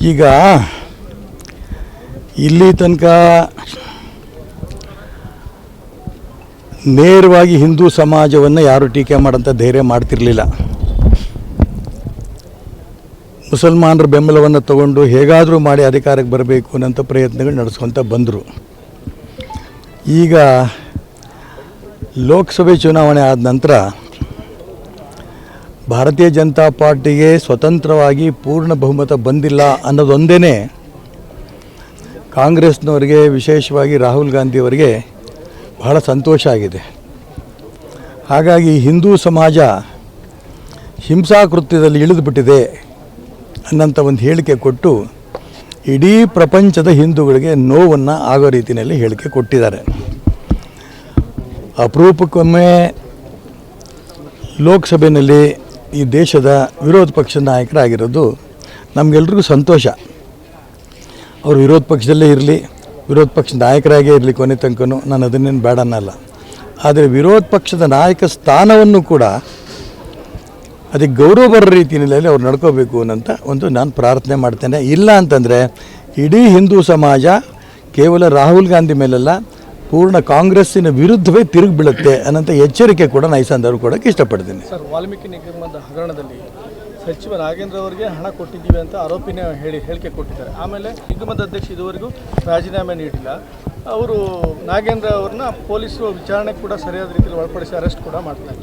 ಈಗ ಇಲ್ಲಿ ತನಕ ನೇರವಾಗಿ ಹಿಂದೂ ಸಮಾಜವನ್ನು ಯಾರು ಟೀಕೆ ಮಾಡೋಂಥ ಧೈರ್ಯ ಮಾಡ್ತಿರಲಿಲ್ಲ. ಮುಸಲ್ಮಾನರ ಬೆಂಬಲವನ್ನು ತಗೊಂಡು ಹೇಗಾದರೂ ಮಾಡಿ ಅಧಿಕಾರಕ್ಕೆ ಬರಬೇಕು ಅನ್ನೋಂಥ ಪ್ರಯತ್ನಗಳು ನಡೆಸ್ಕೊತ ಬಂದರು. ಈಗ ಲೋಕಸಭೆ ಚುನಾವಣೆ ಆದ ನಂತರ ಭಾರತೀಯ ಜನತಾ ಪಾರ್ಟಿಗೆ ಸ್ವತಂತ್ರವಾಗಿ ಪೂರ್ಣ ಬಹುಮತ ಬಂದಿಲ್ಲ ಅನ್ನೋದೊಂದೇ ಕಾಂಗ್ರೆಸ್ನವರಿಗೆ, ವಿಶೇಷವಾಗಿ ರಾಹುಲ್ ಗಾಂಧಿಯವರಿಗೆ ಬಹಳ ಸಂತೋಷ ಆಗಿದೆ. ಹಾಗಾಗಿ ಹಿಂದೂ ಸಮಾಜ ಹಿಂಸಾಕೃತ್ಯದಲ್ಲಿ ಇಳಿದುಬಿಟ್ಟಿದೆ ಅನ್ನಂಥ ಒಂದು ಹೇಳಿಕೆ ಕೊಟ್ಟು ಇಡೀ ಪ್ರಪಂಚದ ಹಿಂದೂಗಳಿಗೆ ನೋವನ್ನು ಆಗೋ ರೀತಿಯಲ್ಲಿ ಹೇಳಿಕೆ ಕೊಟ್ಟಿದ್ದಾರೆ. ಅಪರೂಪಕ್ಕೊಮ್ಮೆ ಲೋಕಸಭೆಯಲ್ಲಿ ಈ ದೇಶದ ವಿರೋಧ ಪಕ್ಷದ ನಾಯಕರಾಗಿರೋದು ನಮಗೆಲ್ರಿಗೂ ಸಂತೋಷ. ಅವರು ವಿರೋಧ ಪಕ್ಷದಲ್ಲೇ ಇರಲಿ, ವಿರೋಧ ಪಕ್ಷದ ನಾಯಕರಾಗೇ ಇರಲಿ ಕೊನೆ ತನಕ ನಾನು ಅದನ್ನೇನು ಬೇಡ ಅನ್ನಲ್ಲ ಆದರೆ ವಿರೋಧ ಪಕ್ಷದ ನಾಯಕ ಸ್ಥಾನವನ್ನು ಕೂಡ ಅದಕ್ಕೆ ಗೌರವ ಬರೋ ರೀತಿಯಲ್ಲಿ ಅವ್ರು ನಡ್ಕೋಬೇಕು ಅನ್ನೋಂಥ ಒಂದು ನಾನು ಪ್ರಾರ್ಥನೆ ಮಾಡ್ತೇನೆ. ಇಲ್ಲ ಅಂತಂದರೆ ಇಡೀ ಹಿಂದೂ ಸಮಾಜ ಕೇವಲ ರಾಹುಲ್ ಗಾಂಧಿ ಮೇಲೆಲ್ಲ ಪೂರ್ಣ ಕಾಂಗ್ರೆಸ್ಸಿನ ವಿರುದ್ಧವೇ ತಿರುಗಿ ಬೀಳುತ್ತೆ ಅನ್ನೋಂಥ ಎಚ್ಚರಿಕೆ ಕೂಡ ನಾನು ಕೊಡೋಕ್ಕೆ ಇಷ್ಟಪಡ್ತೀನಿ. ಸರ್, ವಾಲ್ಮೀಕಿ ನಿಗಮದ ಹಗರಣದಲ್ಲಿ ಸಚಿವ ನಾಗೇಂದ್ರ ಅವರಿಗೆ ಹಣ ಕೊಟ್ಟಿದ್ದೀವಿ ಅಂತ ಆರೋಪಿನ ಹೇಳಿ, ಹೇಳಿಕೆ ಕೊಟ್ಟಿದ್ದಾರೆ. ಆಮೇಲೆ ನಿಗಮದ ಅಧ್ಯಕ್ಷ ಇದುವರೆಗೂ ರಾಜೀನಾಮೆ ನೀಡಿಲ್ಲ. ಅವರು ನಾಗೇಂದ್ರ ಅವ್ರನ್ನ ಪೊಲೀಸರು ವಿಚಾರಣೆ ಕೂಡ ಸರಿಯಾದ ರೀತಿಯಲ್ಲಿ ಒಳಪಡಿಸಿ ಅರೆಸ್ಟ್ ಕೂಡ ಮಾಡ್ತಾರೆ